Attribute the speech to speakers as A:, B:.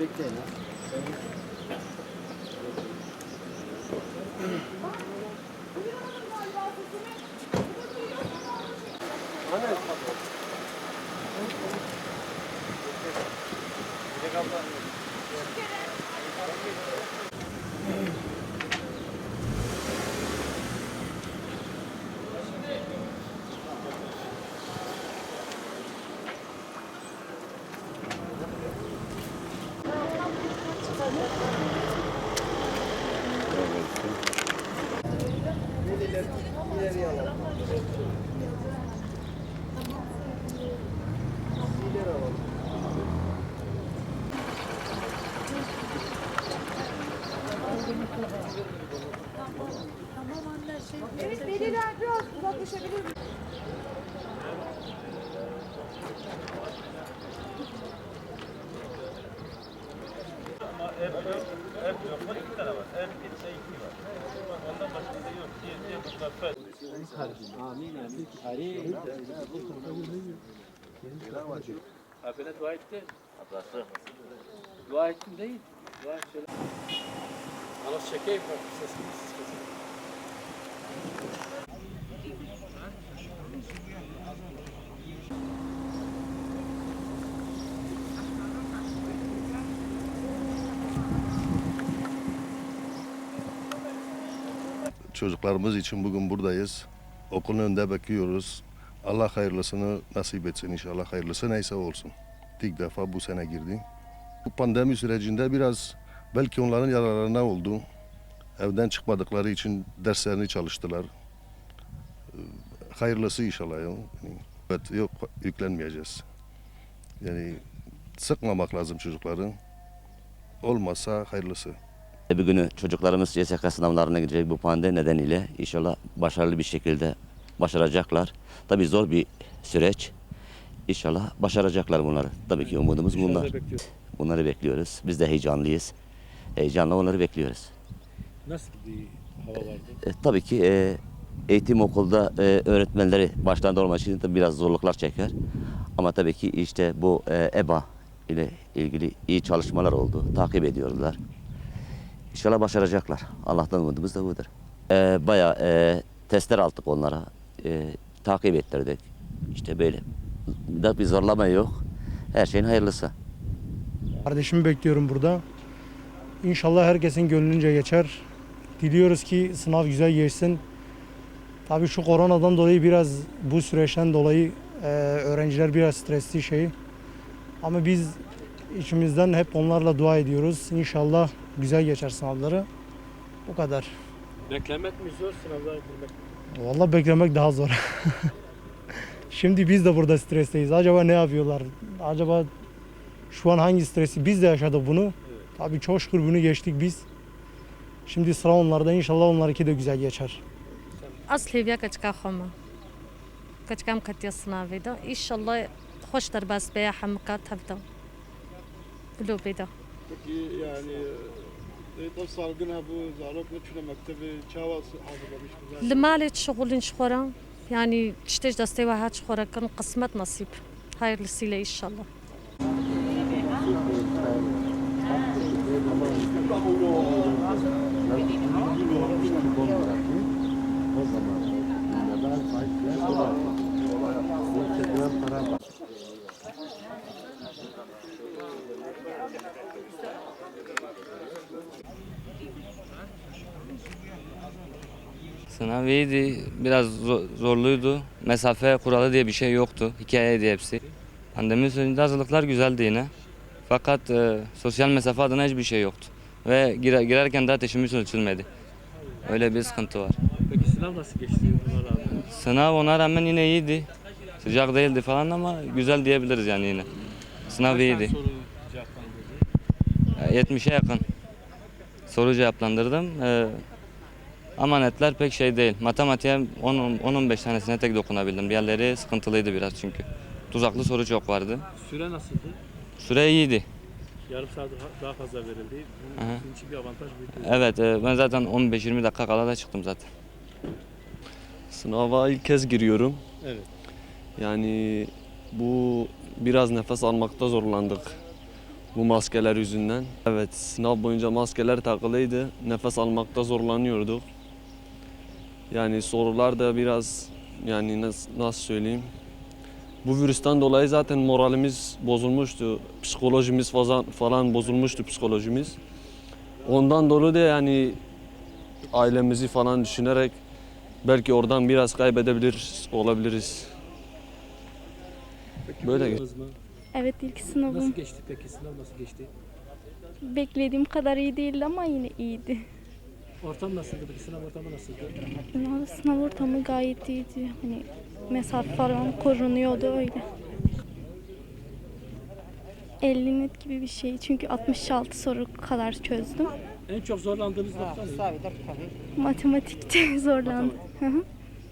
A: Bekleyin ha. Anne. Gidek abla. Biraz uzaklaşabilir mi?
B: Abine dua etti. Dua ettim değil. Dua et şöyle. Alas çekeyim mi? Sesini sesini.
C: Çocuklarımız için bugün buradayız. Okulun önünde bekliyoruz. Allah hayırlısını nasip etsin inşallah. Hayırlısı neyse olsun. İlk defa bu sene girdi. Bu pandemi sürecinde biraz belki onların yararlarına oldu. Evden çıkmadıkları için derslerini çalıştılar. Ee, Hayırlısı inşallah. ya. Yani, evet, yok yüklenmeyeceğiz. Yani sıkmamak lazım çocukları. Olmazsa hayırlısı.
D: Bir günü çocuklarımız YSK sınavlarına girecek bu pandemi nedeniyle inşallah başarılı bir şekilde başaracaklar. Tabii zor bir süreç. İnşallah başaracaklar bunları. Tabii ki umudumuz bunlar. Bunları bekliyoruz. Biz de heyecanlıyız. Heyecanla onları bekliyoruz.
B: Nasıl bir hava vardı?
D: E, tabii ki e, eğitim okulda e, öğretmenleri başlarında olmak için tabii biraz zorluklar çeker. Ama tabii ki işte bu e, EBA ile ilgili iyi çalışmalar oldu. Takip ediyorlar. İnşallah başaracaklar. Allah'tan umudumuz da budur. E, bayağı e, testler aldık onlara. E, takip ettirdik. İşte böyle. Da bir zorlama yok. Her şeyin hayırlısı.
E: Kardeşimi bekliyorum burada. İnşallah herkesin gönlünce geçer. Diliyoruz ki sınav güzel geçsin. Tabii şu koronadan dolayı biraz bu süreçten dolayı e, öğrenciler biraz stresli şey. Ama biz içimizden hep onlarla dua ediyoruz. İnşallah güzel geçer sınavları. Bu kadar.
B: Beklemek mi zor, sınavlara girmek mi?
E: Beklemek daha zor. Şimdi biz de burada stresteyiz. Acaba ne yapıyorlar? Acaba şu an hangi stresi? Biz de yaşadık bunu. Evet. Tabii çok şükür bunu geçtik biz. Şimdi sıra onlarda. İnşallah onlarınki de güzel geçer.
F: Asli bir kaçka homa. Kaçkam katya sınavıydı. İnşallah خوش
G: ترباس بيا حمقات كلو قلوبي دا يعني
F: المالي شغل شخورا يعني تشتج دستي واحد شخورا كان قسمت نصيب. هاي الوسيلة إن شاء الله.
H: O zaman Sınav iyiydi. Biraz zo- zorluydu. Mesafe kuralı diye bir şey yoktu. Hikayeydi hepsi. Pandemi sürecinde hazırlıklar güzeldi yine. Fakat e, sosyal mesafe adına hiçbir şey yoktu. Ve girer, girerken de ateşimiz ölçülmedi. Öyle bir sıkıntı var.
B: Peki sınav nasıl geçti?
H: Sınav ona rağmen yine iyiydi. Sıcak değildi falan ama güzel diyebiliriz yani yine. Sınav
B: Kaç
H: iyiydi.
B: tane soru cevaplandırdı?
H: Ya 70'e yakın soru cevaplandırdım. Ee, ama netler pek şey değil. Matematiğe 10-15 tanesine tek dokunabildim. Diğerleri sıkıntılıydı biraz çünkü. Tuzaklı soru çok vardı.
B: Süre nasıldı?
H: Süre iyiydi.
B: Yarım saat daha- fazla verildi. Bu
H: Aha.
B: sizin için bir avantaj mıydı?
H: Evet e, ben zaten 15-20 dakika kala da çıktım zaten.
I: Sınava ilk kez giriyorum.
B: Evet.
I: Yani bu biraz nefes almakta zorlandık. Bu maskeler yüzünden. Evet sınav boyunca maskeler takılıydı. Nefes almakta zorlanıyorduk. Yani sorular da biraz yani nasıl, söyleyeyim. Bu virüsten dolayı zaten moralimiz bozulmuştu. Psikolojimiz falan, falan bozulmuştu psikolojimiz. Ondan dolayı da yani ailemizi falan düşünerek belki oradan biraz kaybedebilir olabiliriz. Böyle
B: Yaptınız mı?
J: Evet ilk sınavım
B: Nasıl geçti peki? Sınav nasıl geçti?
J: beklediğim kadar iyi değildi ama yine iyiydi.
B: Ortam nasıldı peki? Sınav ortamı nasıldı?
J: Sınav, sınav ortamı gayet iyiydi. Hani mesafe falan korunuyordu öyle. 50 net gibi bir şey. Çünkü 66 soru kadar çözdüm.
B: En çok zorlandığınız nokta ne?
J: Matematikte zorlandım. Hı hı.